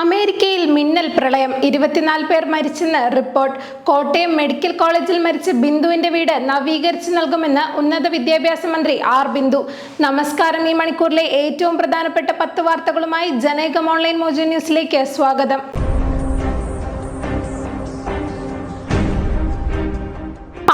അമേരിക്കയിൽ മിന്നൽ പ്രളയം. ഇരുപത്തിനാല് പേർ മരിച്ചെന്ന് റിപ്പോർട്ട്. കോട്ടയം മെഡിക്കൽ കോളേജിൽ മരിച്ച ബിന്ദുവിന്റെ വീട് നവീകരിച്ചു നൽകുമെന്ന് ഉന്നത വിദ്യാഭ്യാസ മന്ത്രി ആർ ബിന്ദു. നമസ്കാരം ഈ മണിക്കൂറിലെ ഏറ്റവും പ്രധാനപ്പെട്ട പത്ത് വാർത്തകളുമായി ജനൈകം ഓൺലൈൻ മോജോ ന്യൂസിലേക്ക് സ്വാഗതം.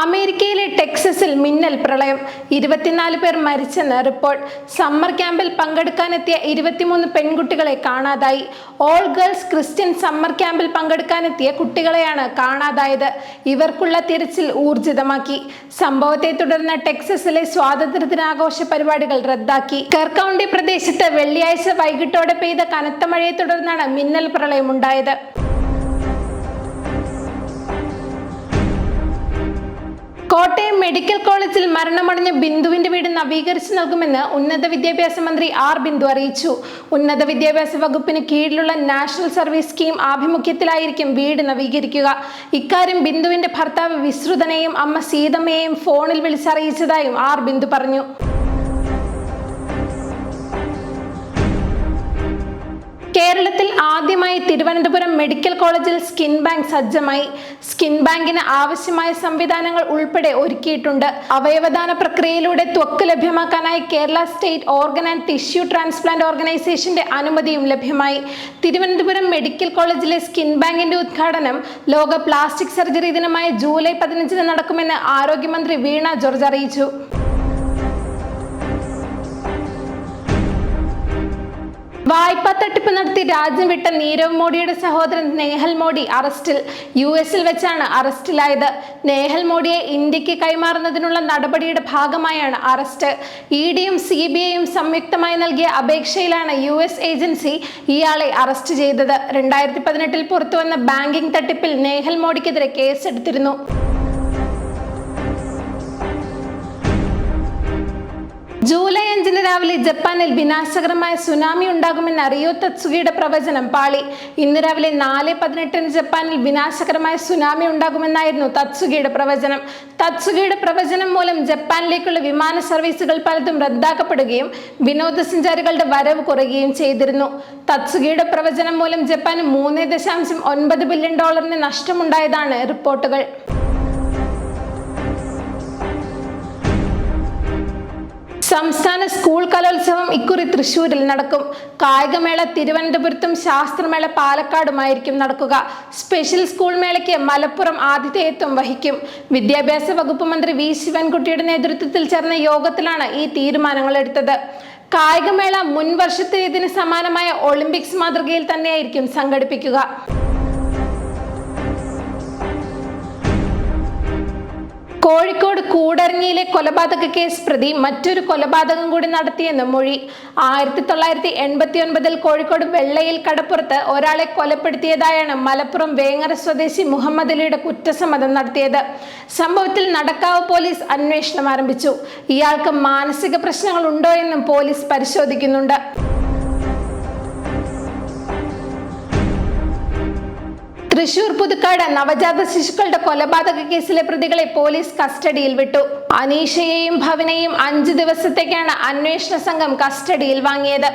അമേരിക്കയിലെ ടെക്സസിൽ മിന്നൽ പ്രളയം. ഇരുപത്തിനാല് പേർ മരിച്ചെന്ന് റിപ്പോർട്ട്. സമ്മർ ക്യാമ്പിൽ പങ്കെടുക്കാനെത്തിയ ഇരുപത്തിമൂന്ന് പെൺകുട്ടികളെ കാണാതായി. ഓൾ ഗേൾസ് ക്രിസ്ത്യൻ സമ്മർ ക്യാമ്പിൽ പങ്കെടുക്കാനെത്തിയ കുട്ടികളെയാണ് കാണാതായത്. ഇവർക്കുള്ള തിരച്ചിൽ ഊർജിതമാക്കി. സംഭവത്തെ തുടർന്ന് ടെക്സസിലെ സ്വാതന്ത്ര്യ ദിനാഘോഷ പരിപാടികൾ റദ്ദാക്കി. കെർക്കൗണ്ടി പ്രദേശത്ത് വെള്ളിയാഴ്ച വൈകിട്ടോടെ പെയ്ത കനത്ത മഴയെ തുടർന്നാണ് മിന്നൽ പ്രളയം പ്രളയമുണ്ടായത്. കോട്ടയം മെഡിക്കൽ കോളേജിൽ മരണമടഞ്ഞ ബിന്ദുവിന്റെ വീട് നവീകരിച്ചു നൽകുമെന്ന് ഉന്നത വിദ്യാഭ്യാസ മന്ത്രി ആർ ബിന്ദു അറിയിച്ചു. ഉന്നത വിദ്യാഭ്യാസ വകുപ്പിന് കീഴിലുള്ള നാഷണൽ സർവീസ് സ്കീം ആഭിമുഖ്യത്തിലായിരിക്കും വീട് നവീകരിക്കുക. ഇക്കാര്യം ബിന്ദുവിന്റെ ഭർത്താവ് വിശ്രുതനെയും അമ്മ സീതമ്മയെയും ഫോണിൽ വിളിച്ചറിയിച്ചതായും ആർ ബിന്ദു പറഞ്ഞു. കേരളത്തിൽ ആദ്യമായി തിരുവനന്തപുരം മെഡിക്കൽ കോളേജിൽ സ്കിൻ ബാങ്ക് സജ്ജമായി. സ്കിൻ ബാങ്കിന് ആവശ്യമായ സംവിധാനങ്ങൾ ഉൾപ്പെടെ ഒരുക്കിയിട്ടുണ്ട്. അവയവദാന പ്രക്രിയയിലൂടെ ത്വക്ക് ലഭ്യമാക്കാനായി Kerala state organ and tissue transplant ഓർഗനൈസേഷന്റെ അനുമതിയും ലഭ്യമായി. തിരുവനന്തപുരം മെഡിക്കൽ കോളേജിലെ സ്കിൻ ബാങ്കിന്റെ ഉദ്ഘാടനം ലോക പ്ലാസ്റ്റിക് സർജറി ദിനമായ ജൂലൈ പതിനഞ്ചിന് നടക്കുമെന്ന് ആരോഗ്യമന്ത്രി വീണ ജോർജ് അറിയിച്ചു. വായ്പാ തട്ടിപ്പ് നടത്തി രാജ്യം വിട്ട നീരവ് മോഡിയുടെ സഹോദരൻ നേഹൽ മോഡി അറസ്റ്റിൽ യു എസിൽ വെച്ചാണ് അറസ്റ്റിലായത്. നേഹൽ മോഡിയെ ഇന്ത്യയ്ക്ക് കൈമാറുന്നതിനുള്ള നടപടിയുടെ ഭാഗമായാണ് അറസ്റ്റ്. ഇ ഡിയും സി ബി ഐയും സംയുക്തമായി നൽകിയ അപേക്ഷയിലാണ് യു എസ് ഏജൻസി ഇയാളെ അറസ്റ്റ് ചെയ്തത്. രണ്ടായിരത്തി പതിനെട്ടിൽ പുറത്തുവന്ന ബാങ്കിംഗ് തട്ടിപ്പിൽ നേഹൽ മോഡിക്കെതിരെ കേസെടുത്തിരുന്നു. ജൂലൈ അഞ്ചിന് രാവിലെ ജപ്പാനിൽ വിനാശകരമായ സുനാമി ഉണ്ടാകുമെന്ന് അറിയോ തത്സുഗിയുടെ പ്രവചനം പാളി. ഇന്ന് രാവിലെ നാല് പതിനെട്ടിന് ജപ്പാനിൽ വിനാശകരമായ സുനാമി ഉണ്ടാകുമെന്നായിരുന്നു തത്സുഗിയുടെ പ്രവചനം. തത്സുഗിയുടെ പ്രവചനം മൂലം ജപ്പാനിലേക്കുള്ള വിമാന സർവീസുകൾ പലതും റദ്ദാക്കപ്പെടുകയും വിനോദസഞ്ചാരികളുടെ വരവ് കുറയുകയും ചെയ്തിരുന്നു. തത്സുഗിയുടെ പ്രവചനം മൂലം ജപ്പാന് മൂന്ന് ദശാംശം ഒൻപത് ബില്യൺ ഡോളറിന് നഷ്ടമുണ്ടായതാണ് റിപ്പോർട്ടുകൾ. സംസ്ഥാന സ്കൂൾ കലോത്സവം ഇക്കുറി തൃശൂരിൽ നടക്കും. കായികമേള തിരുവനന്തപുരത്തും ശാസ്ത്രമേള പാലക്കാടുമായിരിക്കും നടക്കുക. സ്പെഷ്യൽ സ്കൂൾ മേളയ്ക്ക് മലപ്പുറം ആതിഥേയത്വം വഹിക്കും. വിദ്യാഭ്യാസ വകുപ്പ് മന്ത്രി വി ശിവൻകുട്ടിയുടെ നേതൃത്വത്തിൽ ചേർന്ന യോഗത്തിലാണ് ഈ തീരുമാനങ്ങൾ എടുത്തത്. കായികമേള മുൻവർഷത്തേതിന് സമാനമായ ഒളിമ്പിക്സ് മാതൃകയിൽ തന്നെയായിരിക്കും സംഘടിപ്പിക്കുക. കോഴിക്കോട് കൂടരഞ്ഞിയിലെ കൊലപാതക കേസ് പ്രതി മറ്റൊരു കൊലപാതകം കൂടി നടത്തിയെന്ന് മൊഴി. ആയിരത്തി തൊള്ളായിരത്തി എൺപത്തി ഒൻപതിൽ കോഴിക്കോട് വെള്ളയിൽ കടപ്പുറത്ത് ഒരാളെ കൊലപ്പെടുത്തിയതായാണ് മലപ്പുറം വേങ്ങര സ്വദേശി മുഹമ്മദ് അലിയുടെ കുറ്റസമ്മതം നടത്തിയത്. സംഭവത്തിൽ നടക്കാവ് പോലീസ് അന്വേഷണം ആരംഭിച്ചു. ഇയാൾക്ക് മാനസിക പ്രശ്നങ്ങൾ ഉണ്ടോ എന്നും പോലീസ് പരിശോധിക്കുന്നുണ്ട്. തൃശൂർ പുതുക്കാട് നവജാത ശിശുക്കളുടെ കൊലപാതക കേസിലെ പ്രതികളെ പോലീസ് കസ്റ്റഡിയിൽ വിട്ടു. അനീഷയെയും ഭവനെയും അഞ്ചു ദിവസത്തേക്കാണ് അന്വേഷണ സംഘം കസ്റ്റഡിയിൽ വാങ്ങിയത്.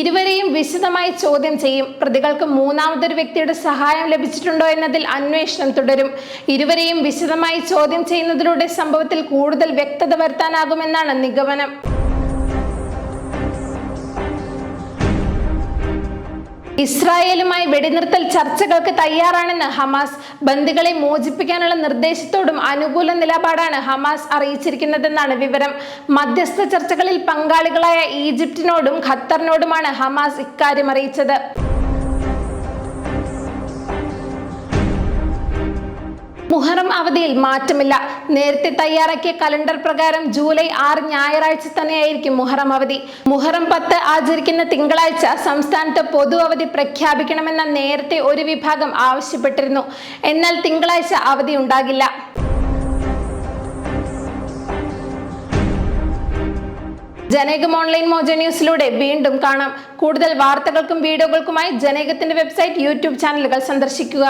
ഇരുവരെയും വിശദമായി ചോദ്യം ചെയ്യും. പ്രതികൾക്ക് മൂന്നാമതൊരു വ്യക്തിയുടെ സഹായം ലഭിച്ചിട്ടുണ്ടോ എന്നതിൽ അന്വേഷണം തുടരും. ഇരുവരെയും വിശദമായി ചോദ്യം ചെയ്യുന്നതിലൂടെ സംഭവത്തിൽ കൂടുതൽ വ്യക്തത വരുത്താനാകുമെന്നാണ് നിഗമനം. ഇസ്രായേലുമായി വെടിനിർത്തൽ ചർച്ചകൾക്ക് തയ്യാറാണെന്ന് ഹമാസ് ബന്ദികളെ മോചിപ്പിക്കാനുള്ള നിർദ്ദേശത്തോടും അനുകൂല നിലപാടാണ് ഹമാസ് അറിയിച്ചിരിക്കുന്നതെന്നാണ് വിവരം. മധ്യസ്ഥ ചർച്ചകളിൽ പങ്കാളികളായ ഈജിപ്തിനോടും ഖത്തറിനോടുമാണ് ഹമാസ് ഇക്കാര്യം അറിയിച്ചത്. മുഹറം അവധിയിൽ മാറ്റമില്ല. നേരത്തെ തയ്യാറാക്കിയ കലണ്ടർ പ്രകാരം ജൂലൈ ആറ് ഞായറാഴ്ച തന്നെയായിരിക്കും മുഹറം അവധി. മുഹറം പത്ത് ആചരിക്കുന്ന തിങ്കളാഴ്ച സംസ്ഥാനത്ത് പൊതു അവധി പ്രഖ്യാപിക്കണമെന്ന നേരത്തെ ഒരു വിഭാഗം ആവശ്യപ്പെട്ടിരുന്നു. എന്നാൽ തിങ്കളാഴ്ച അവധി ഉണ്ടാകില്ല. ജനകം ഓൺലൈൻ മോജ ന്യൂസിലൂടെ വീണ്ടും കാണാം. കൂടുതൽ വാർത്തകൾക്കും വീഡിയോകൾക്കുമായി ജനകത്തിന്റെ വെബ്സൈറ്റ് യൂട്യൂബ് ചാനലുകൾ സന്ദർശിക്കുക.